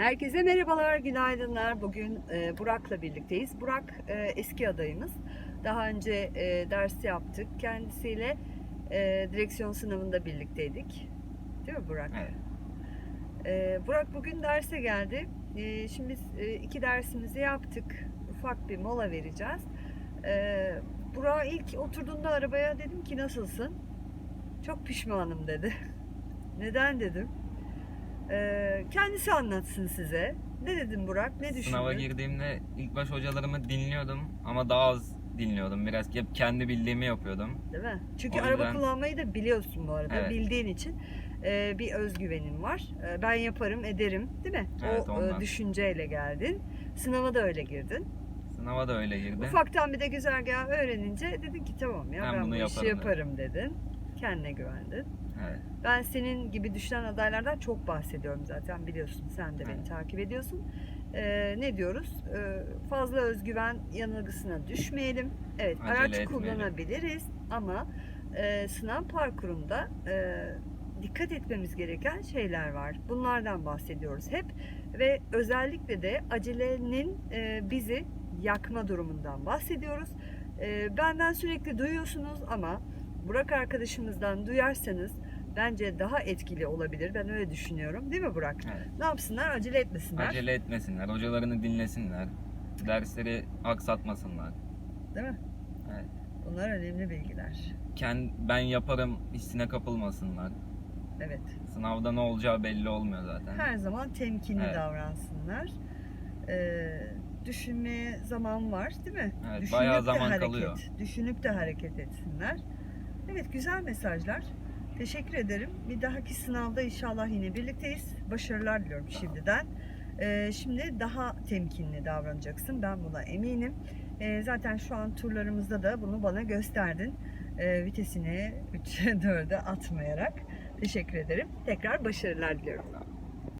Herkese merhabalar, günaydınlar. Bugün e, Burak'la birlikteyiz. Burak e, eski adayımız. Daha önce e, ders yaptık kendisiyle. Direksiyon sınavında birlikteydik. Değil mi Burak? Evet. Burak bugün derse geldi. Şimdi biz iki dersimizi yaptık. Ufak bir mola vereceğiz. Burak ilk oturduğunda arabaya dedim ki nasılsın? Çok pişmanım dedi. Neden dedim. E, kendisi anlatsın size. Ne dedim Burak? Ne düşündün? Sınava girdiğimde ilk baş hocalarımı dinliyordum ama daha az dinliyordum. Biraz hep kendi bildiğimi yapıyordum. Değil mi? Çünkü O araba yüzden- kullanmayı da biliyorsun bu arada. Evet. Bildiğin için e, bir özgüvenin var. E, ben yaparım, ederim, değil mi? Evet, o e, ondan. düşünceyle geldin. Sınava da öyle girdin. Sınava da öyle girdi. Ufaktan bir de güzergahı öğrenince dedin ki tamam ya ben, Ben bu bunu işi yaparım yaparım dedin. Kendine güvendin. Evet. Ben senin gibi düşünen adaylardan çok bahsediyorum zaten biliyorsun. Sen de beni Evet. takip ediyorsun. Ee, ne diyoruz? Ee, fazla özgüven yanılgısına düşmeyelim. Evet Acele araç etmeyelim. kullanabiliriz ama e, sınav parkurunda e, dikkat etmemiz gereken şeyler var. Bunlardan bahsediyoruz hep ve özellikle de acelenin e, bizi yakma durumundan bahsediyoruz. E, benden sürekli duyuyorsunuz ama Burak arkadaşımızdan duyarsanız bence daha etkili olabilir. Ben öyle düşünüyorum. Değil mi Burak? evet. Ne yapsınlar? Acele etmesinler. Acele etmesinler, hocalarını dinlesinler. Dersleri aksatmasınlar. Değil mi? Evet. Bunlar önemli bilgiler. Kend, ben yaparım hissine kapılmasınlar. Evet. Sınavda ne olacağı belli olmuyor zaten. Her zaman temkinli Evet. davransınlar. Ee, düşünmeye zaman var değil mi? Evet, bayağı de zaman hareket, kalıyor. Düşünüp de hareket etsinler. Evet güzel mesajlar. Teşekkür ederim. Bir dahaki sınavda inşallah yine birlikteyiz. Başarılar diliyorum şimdiden. Ee, şimdi daha temkinli davranacaksın. Ben buna eminim. Ee, zaten şu an turlarımızda da bunu bana gösterdin. Ee, vitesini 3'e 4'e atmayarak. Teşekkür ederim. Tekrar başarılar diliyorum.